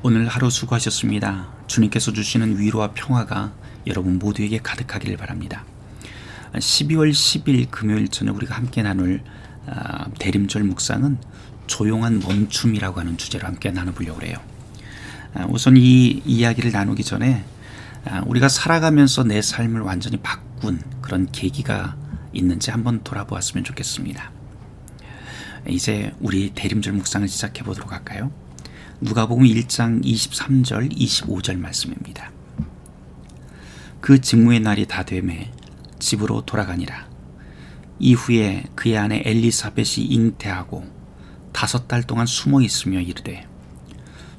오늘 하루 수고하셨습니다. 주님께서 주시는 위로와 평화가 여러분 모두에게 가득하기를 바랍니다. 12월 10일 금요일 저녁 우리가 함께 나눌 아, 대림절 묵상은 조용한 멈춤이라고 하는 주제로 함께 나눠보려고 해요. 아, 우선 이 이야기를 나누기 전에 아, 우리가 살아가면서 내 삶을 완전히 바꾼 그런 계기가 있는지 한번 돌아보았으면 좋겠습니다. 이제 우리 대림절 묵상을 시작해 보도록 할까요? 누가복음 1장 23절 25절 말씀입니다. 그 직무의 날이 다 되매 집으로 돌아가니라. 이후에 그의 아내 엘리사벳이 잉태하고 다섯 달 동안 숨어 있으며 이르되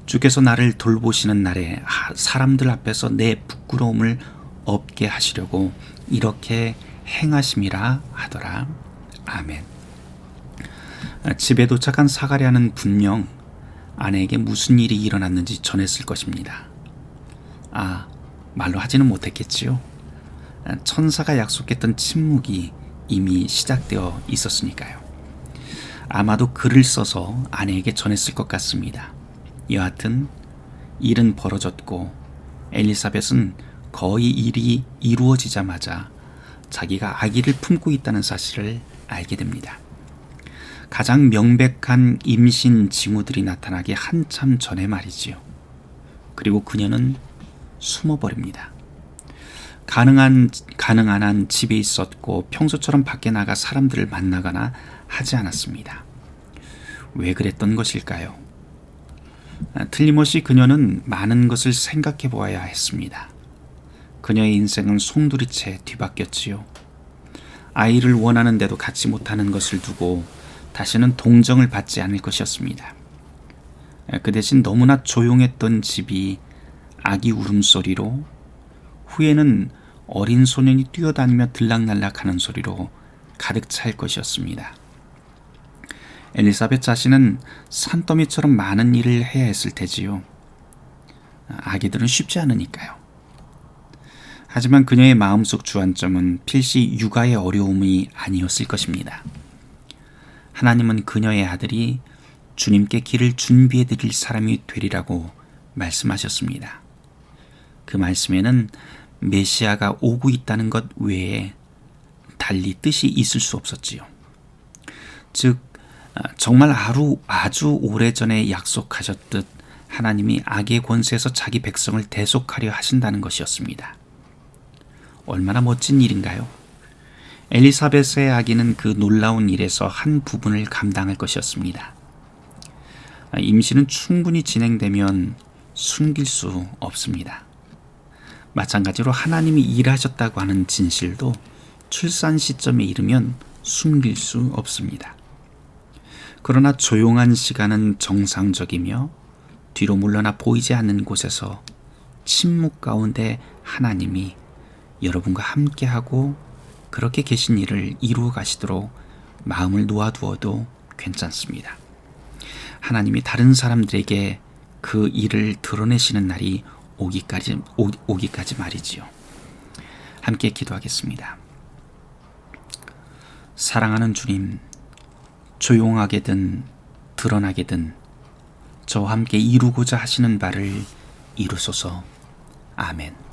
주께서 나를 돌보시는 날에 사람들 앞에서 내 부끄러움을 없게 하시려고 이렇게 행하심이라 하더라. 아멘. 집에 도착한 사가랴는 분명 아내에게 무슨 일이 일어났는지 전했을 것입니다. 아, 말로 하지는 못했겠지요. 천사가 약속했던 침묵이 이미 시작되어 있었으니까요. 아마도 글을 써서 아내에게 전했을 것 같습니다. 여하튼 일은 벌어졌고 엘리사벳은 거의 일이 이루어지자마자 자기가 아기를 품고 있다는 사실을 알게 됩니다. 가장 명백한 임신 징후들이 나타나기 한참 전에 말이지요. 그리고 그녀는 숨어버립니다. 가능한 가능한 한 집에 있었고 평소처럼 밖에 나가 사람들을 만나거나 하지 않았습니다. 왜 그랬던 것일까요? 아, 틀림없이 그녀는 많은 것을 생각해 보아야 했습니다. 그녀의 인생은 송두리째 뒤바뀌었지요. 아이를 원하는데도 갖지 못하는 것을 두고 다시는 동정을 받지 않을 것이었습니다. 아, 그 대신 너무나 조용했던 집이 아기 울음소리로 후에는 어린 소년이 뛰어다니며 들락날락 하는 소리로 가득 찰 것이었습니다. 엘리사벳 자신은 산더미처럼 많은 일을 해야 했을 테지요. 아기들은 쉽지 않으니까요. 하지만 그녀의 마음속 주안점은 필시 육아의 어려움이 아니었을 것입니다. 하나님은 그녀의 아들이 주님께 길을 준비해 드릴 사람이 되리라고 말씀하셨습니다. 그 말씀에는 메시아가 오고 있다는 것 외에 달리 뜻이 있을 수 없었지요. 즉, 아, 정말 하루 아주 오래전에 약속하셨듯 하나님이 악의 권세에서 자기 백성을 대속하려 하신다는 것이었습니다. 얼마나 멋진 일인가요? 엘리사벳의 아기는 그 놀라운 일에서 한 부분을 감당할 것이었습니다. 아, 임신은 충분히 진행되면 숨길 수 없습니다. 마찬가지로 하나님이 일하셨다고 하는 진실도 출산 시점에 이르면 숨길 수 없습니다. 그러나 조용한 시간은 정상적이며 뒤로 물러나 보이지 않는 곳에서 침묵 가운데 하나님이 여러분과 함께하고 그렇게 계신 일을 이루어 가시도록 마음을 놓아두어도 괜찮습니다. 하나님이 다른 사람들에게 그 일을 드러내시는 날이 오기까지 오, 오기까지 말이지요. 함께 기도하겠습니다. 사랑하는 주님, 조용하게든 드러나게든 저와 함께 이루고자 하시는 바를 이루소서. 아멘.